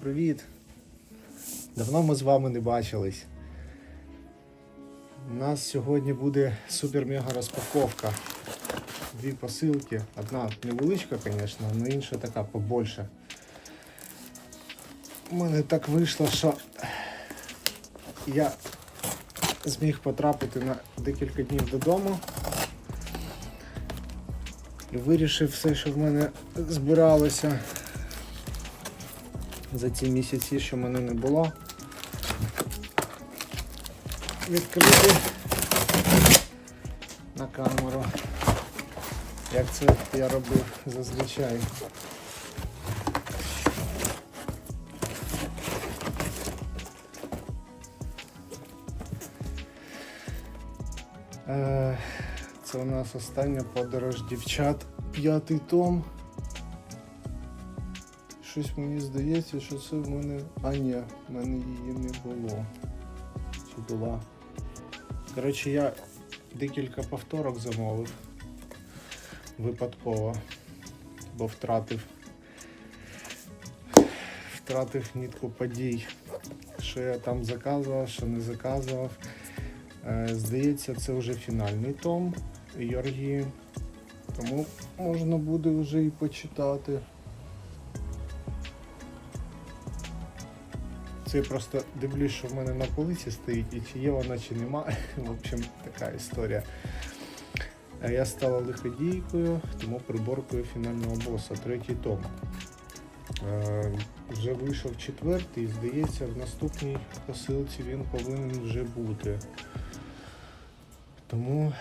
Привіт! Давно ми з вами не бачились. У нас сьогодні буде супер-мега розпаковка. Дві посилки. Одна невеличка, звісно, але інша така побольше. У мене так вийшло, що я зміг потрапити на декілька днів додому. І вирішив все, що в мене збиралося за ці місяці, що мене не було. Відкрити на камеру. Як це я робив зазвичай. Е, Це у нас остання подорож дівчат, п'ятий том. Щось мені здається, що це в мене. А ні, в мене її не було. Чи була? Коротше, я декілька повторок замовив. Випадково. Бо втратив. Втратив нітку подій. Що я там заказував, що не заказував. Е, Здається, це вже фінальний том Йоргії. Тому можна буде вже і почитати. Це я просто дивлюсь, що в мене на полиці стоїть, і чи є вона, чи нема. В общем, така історія. Е, Я стала лиходійкою, тому приборкою фінального боса, третій том. Е, Вже вийшов четвертий, здається, в наступній посилці він повинен вже бути. Тому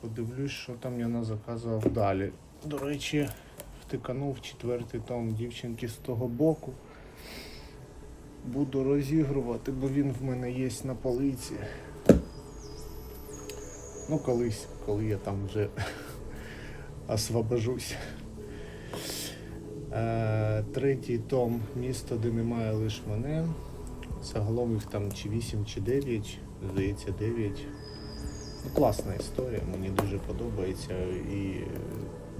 подивлюсь, що там я назаказував далі. До речі, втиканув четвертий том дівчинки з того боку. Буду розігрувати, бо він в мене є на полиці. Ну, колись, коли я там вже освобожусь. Е, третій том Місто, де немає лише мене. Загалом їх там чи 8, чи 9, здається, 9. Ну, класна історія, мені дуже подобається. І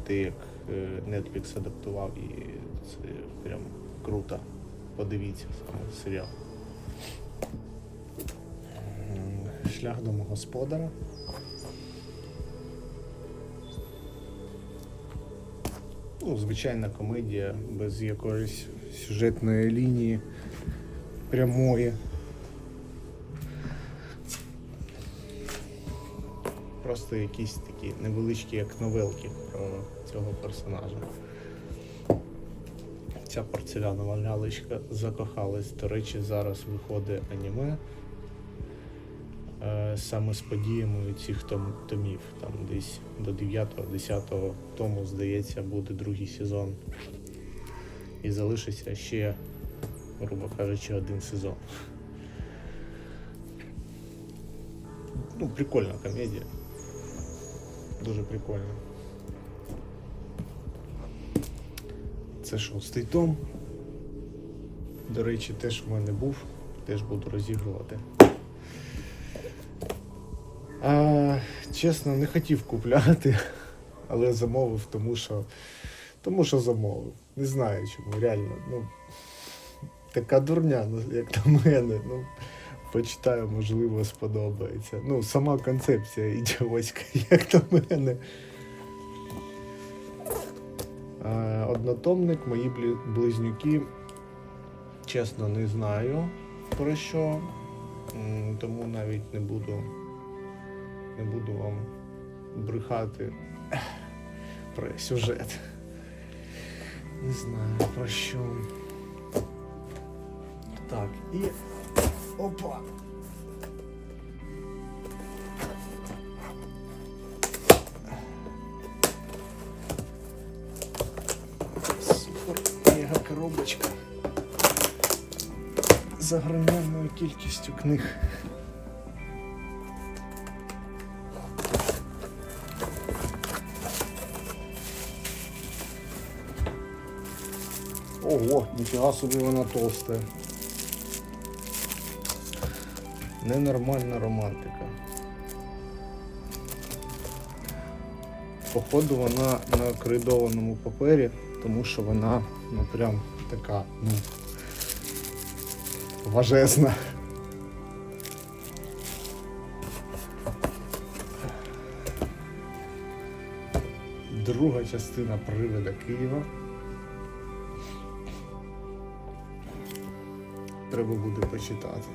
те, як е, Netflix адаптував, і це прям круто. Подивіться серіал. Шлях до мого. Ну, звичайна комедія без якоїсь сюжетної лінії прямої. Просто якісь такі невеличкі, як новелки про цього персонажа. Ця порцелянова лялечка закохалась. До речі, зараз виходить аніме е, саме з подіями цих томів. Там десь до 9-10 тому, здається, буде другий сезон. І залишиться ще, грубо кажучи, один сезон. Ну, прикольна комедія. Дуже прикольна. Це шостий том. До речі, теж в мене був, теж буду розігрувати. А, чесно, не хотів купляти, але замовив, тому що, тому що замовив. Не знаю чому, реально. Ну, така дурня, ну, як на мене. Ну, почитаю, можливо, сподобається. Ну, сама концепція ідіотська, як на мене. Однотомник, мої близнюки. Чесно, не знаю про що. Тому навіть не буду, не буду вам брехати про сюжет. Не знаю про що. Так, і. Опа! Мега з огромною кількістю книг. Ого, ніфіга собі вона толста. Ненормальна романтика. Походу вона на крейдованому папері, тому що вона ну прям така, ну важезна. Друга частина привида Києва. Треба буде почитати.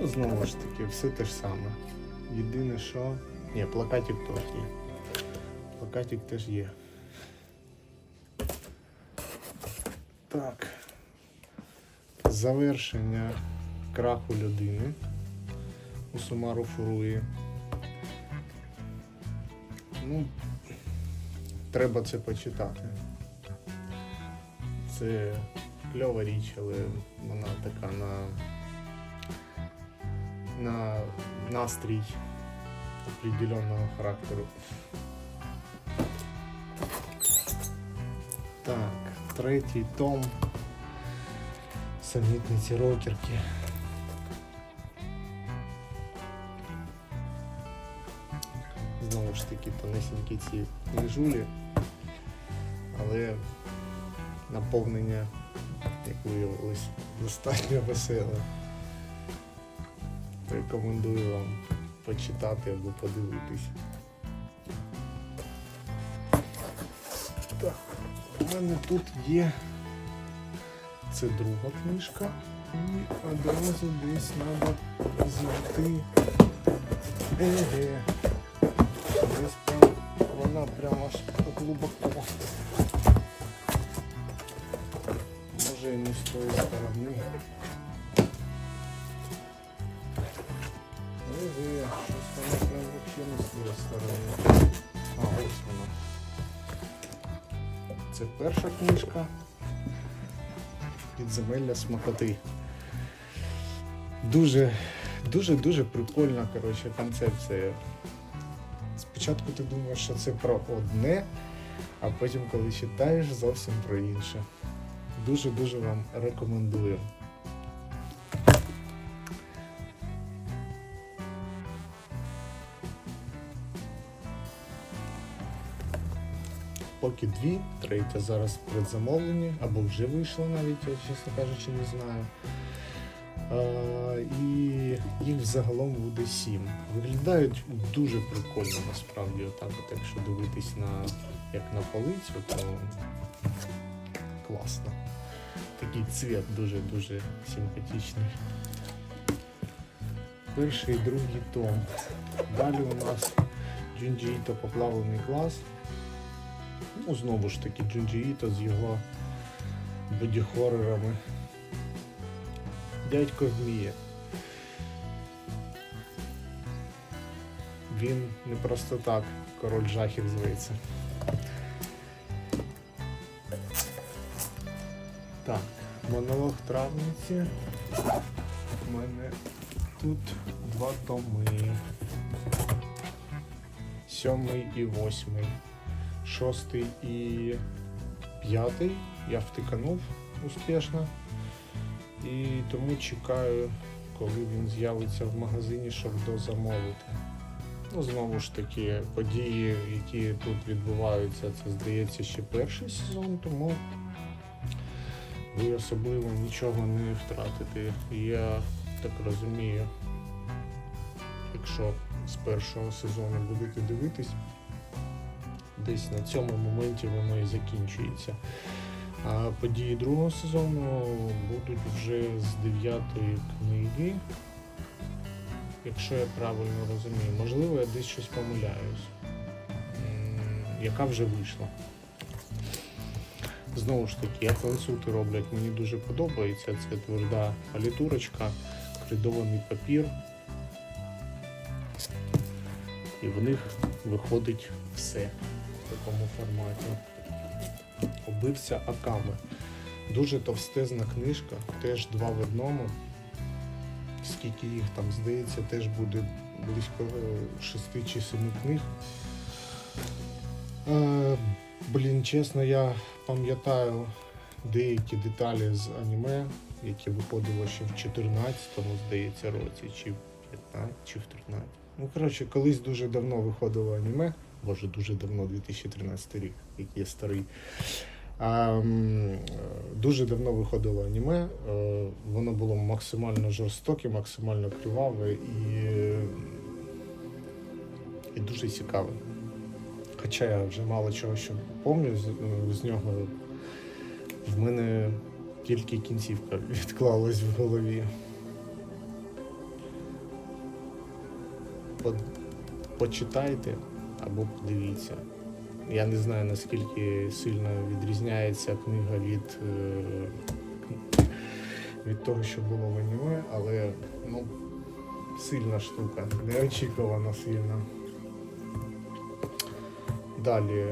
Ну, знову ж таки, все те ж саме. Єдине, що. Ні, плакатик теж є. Плакатик теж є. Так. Завершення краху людини у Сумару Фуруї. Ну, треба це почитати. Це кльова річ, але вона така на, на настрій определенного характеру. Так, третій том самітниці рокерки. Знову ж таки, тонесенькі ці книжулі, але наповнення, як виявилось, достатньо веселе. Рекомендую вам почитати або подивитись. Мене тут є це друга книжка. І одразу десь треба знайти. Еге. Десь прям вона прямо аж глибоко. Може і не з тої сторони. Еге, щось вона прям взагалі не з тої сторони. А, ось вона. Це перша книжка. Підземелля смакоти. Дуже, дуже, дуже прикольна коротше, концепція. Спочатку ти думаєш, що це про одне, а потім, коли читаєш, зовсім про інше. Дуже-дуже вам рекомендую. Поки дві, третя зараз в предзамовленні, або вже вийшла навіть, я чесно кажучи, не знаю. А, і їх взагалом буде сім. Виглядають дуже прикольно насправді, отак, от, якщо дивитись на як на полицю, то класно. Такий цвіт дуже-дуже симпатичний. Перший і другий том. Далі у нас Джунджі Іто поплавлений клас. Ну, знову ж таки, Джунджі Іто з його боді-хоррорами. Дядько вміє. Він не просто так, король жахів зветься. Так, монолог травниці. У мене тут два томи. Сьомий і восьмий. Шостий і п'ятий. Я втиканув успішно. І тому чекаю, коли він з'явиться в магазині, щоб дозамовити. Ну, знову ж таки, події, які тут відбуваються, це здається ще перший сезон, тому ви особливо нічого не втратите. Я так розумію, якщо з першого сезону будете дивитись, десь на цьому моменті воно і закінчується. А події другого сезону будуть вже з дев'ятої книги. Якщо я правильно розумію, можливо, я десь щось помиляюсь, яка вже вийшла. Знову ж таки, як ланцюти роблять, мені дуже подобається. Це тверда палітурочка, кридований папір. І в них виходить все в такому форматі. Убивця Аками. Дуже товстезна книжка, теж два в одному. Скільки їх там здається, теж буде близько е, шести чи семи книг. Е, блін, чесно, я пам'ятаю деякі деталі з аніме, які виходило ще в 14-му, здається, році, чи в 15, чи в 13. Ну, коротше, колись дуже давно виходило аніме Боже, дуже давно, 2013 рік, який я старий. А, е, дуже давно виходило аніме. е, Воно було максимально жорстоке, максимально криваве і, і дуже цікаве. Хоча я вже мало чого що пам'ятаю з, з нього, в мене тільки кінцівка відклалась в голові. По- Почитайте або подивіться. Я не знаю наскільки сильно відрізняється книга від, е, від того, що було в аніме, але ну, сильна штука, неочікувано сильна. Далі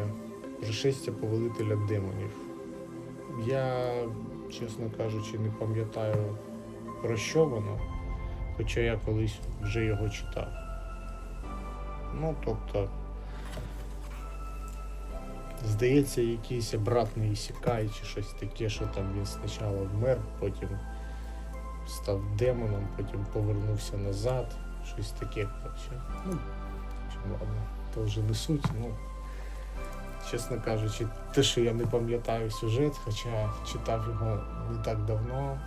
пришестя повелителя демонів. Я, чесно кажучи, не пам'ятаю про що воно, хоча я колись вже його читав. Ну, тобто, здається, якийсь обратний Ісікай чи щось таке, що там він спочатку вмер, потім став демоном, потім повернувся назад, щось таке. Ну, ладно, то вже не суть. Ну, чесно кажучи, те, що я не пам'ятаю сюжет, хоча читав його не так давно,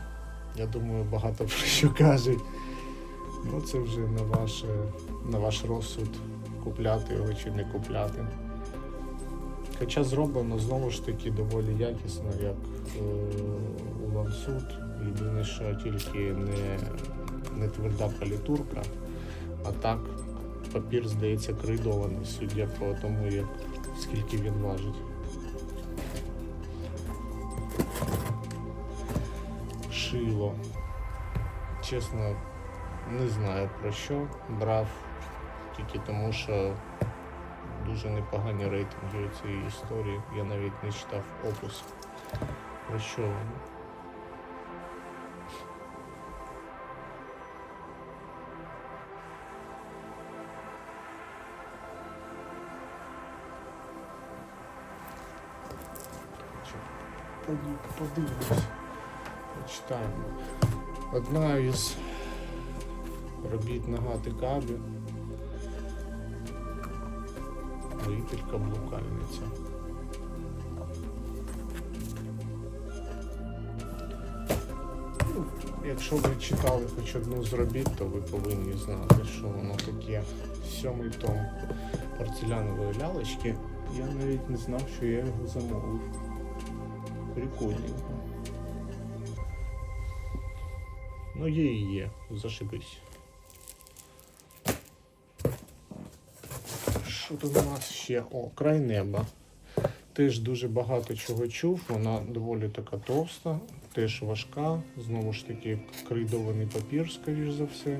я думаю, багато про що кажуть. Ну, це вже на, ваше, на ваш розсуд купляти його чи не купляти. Хоча зроблено знову ж таки доволі якісно, як е, у лансут. Єдине, що тільки не, не тверда палітурка, а так папір, здається, крейдований, суддя по тому, як, скільки він важить. Шило. Чесно, не знаю про що. Брав тільки тому, що дуже непогані рейтинги у цієї історії. Я навіть не читав опис. Про що воно. Подивимось. Почитаємо. Одна із робіт Нагати Кабі. Воїтелька блукальниця. Ну, Якщо ви читали хоч одну з робіт, то ви повинні знати, що воно таке. Сьомий том порцелянової лялечки. Я навіть не знав, що я його замовив. Прикольненько. Ну, є і є, зашибись. Що тут у нас ще? О, край неба. Теж дуже багато чого чув. Вона доволі така товста, теж важка. Знову ж таки, крейдований папір, скоріш за все.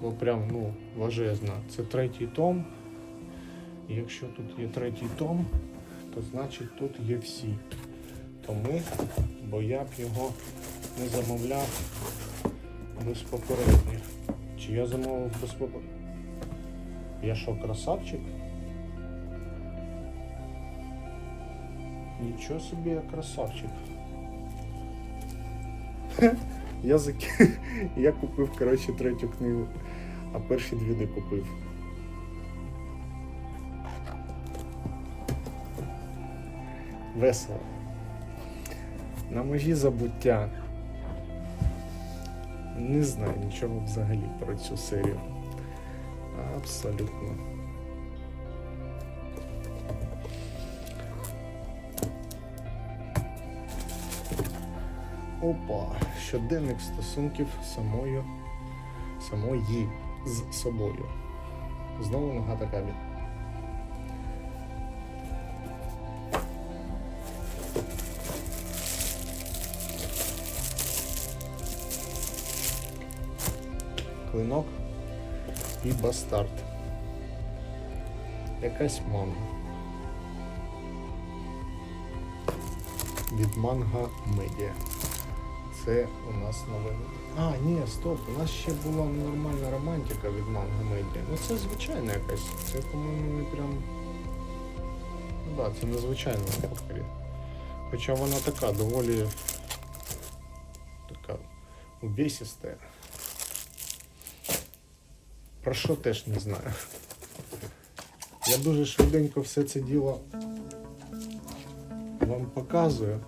Бо прям ну, важезна. Це третій том. Якщо тут є третій том, то значить тут є всі томи, бо я б його не замовляв без попередніх. Чи я замовив без попередніх? Я що, красавчик? Нічого собі я красавчик. Я зак... я купив, коротше, третю книгу, а перші дві не купив. Весело. На межі забуття. Не знаю нічого взагалі про цю серію. Абсолютно. Опа, щоденник стосунків самою, самої з собою. Знову нога така Клинок і бастард. Якась манга. Від манга медіа. Це у нас новина. А, ні, стоп, у нас ще була нормальна романтика від манга медіа. Ну це звичайна якась. Це, по-моєму, не прям. Ну так, да, це незвичайна повторі. Хоча вона така доволі така увесиста. Про що теж не знаю. Я дуже швиденько все це діло вам показую,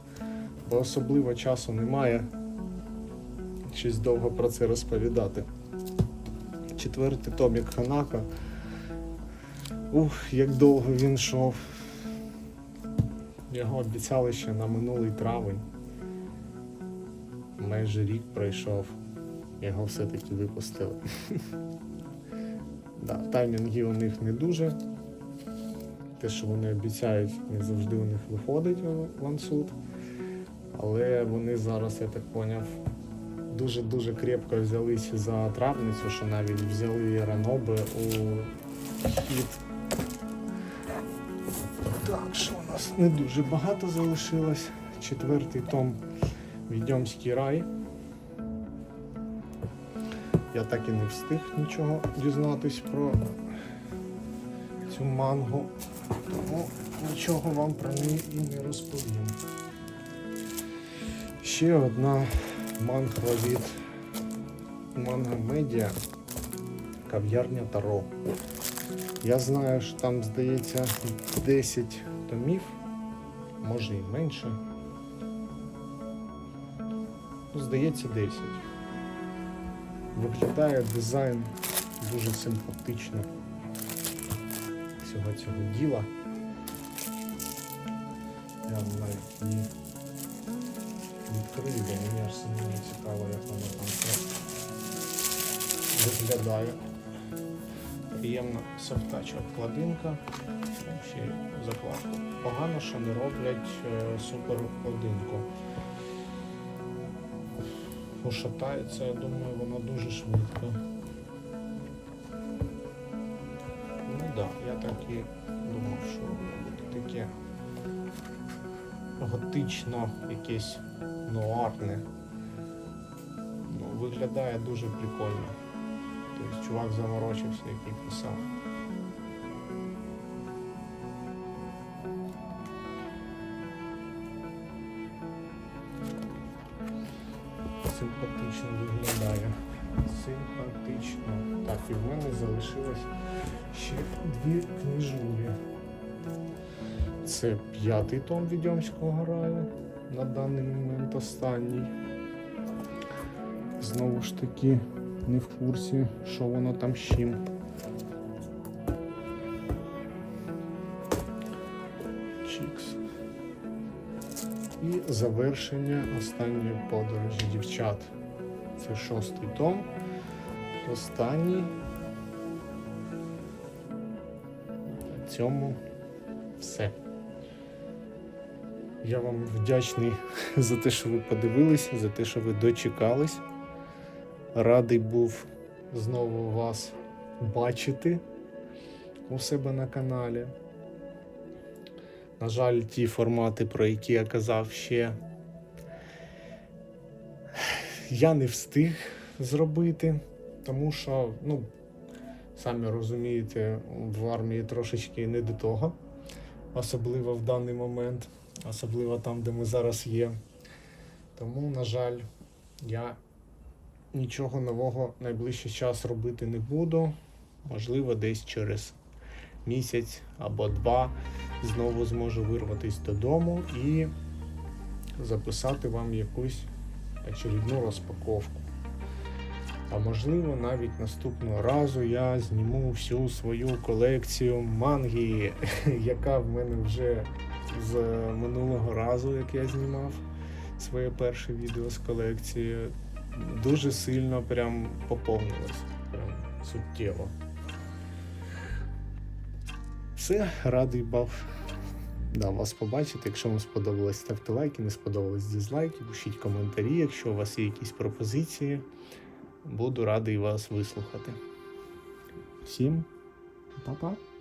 бо особливо часу немає щось довго про це розповідати. Четвертий томік Ханака. Ух, як довго він йшов. Його обіцяли ще на минулий травень. Майже рік пройшов. Його все-таки випустили. Да, таймінги у них не дуже. Те, що вони обіцяють, не завжди у них виходить лансуд. Але вони зараз, я так поняв, дуже-дуже крепко взялися за травницю, що навіть взяли раноби у хід. Так, що у нас не дуже багато залишилось. Четвертий том Відьомський рай. Я так і не встиг нічого дізнатись про цю мангу, тому нічого вам про неї і не розповім. Ще одна манга від Манга Медіа Кав'ярня Таро. Я знаю, що там, здається, 10 томів, може і менше. Ну, здається, 10. Виглядає дизайн дуже симпатично всього цього діла. Я навіть її відкрию, бо мені аж самому цікаво, як воно там виглядає. Приємна софтача обкладинка. Ще й закладку. Погано, що не роблять е, супер обкладинку. Ушатається, я думаю, воно дуже швидко. Ну так, да, я так і думав, що буде таке готично, якесь нуарне. Ну, виглядає дуже прикольно. Тобто чувак заморочився, який писав. Це п'ятий том Відьомського раю. На даний момент останній. Знову ж таки, не в курсі, що воно там з чим. Чікс. І завершення останньої подорожі дівчат. Це шостий том. Останній. На цьому все. Я вам вдячний за те, що ви подивились, за те, що ви дочекались. Радий був знову вас бачити у себе на каналі. На жаль, ті формати, про які я казав ще, я не встиг зробити, тому що, ну, самі розумієте, в армії трошечки не до того, особливо в даний момент, особливо там, де ми зараз є. Тому, на жаль, я нічого нового найближчий час робити не буду. Можливо, десь через місяць або два знову зможу вирватися додому і записати вам якусь очередну розпаковку. А можливо, навіть наступного разу я зніму всю свою колекцію манги, яка в мене вже з минулого разу, як я знімав своє перше відео з колекції, дуже сильно прям поповнилось. Прям суттєво. Все, радий був да, вас побачити. Якщо вам сподобалось, ставте лайки, не сподобалось дизлайки, пишіть коментарі, якщо у вас є якісь пропозиції. Буду радий вас вислухати. Всім па-па!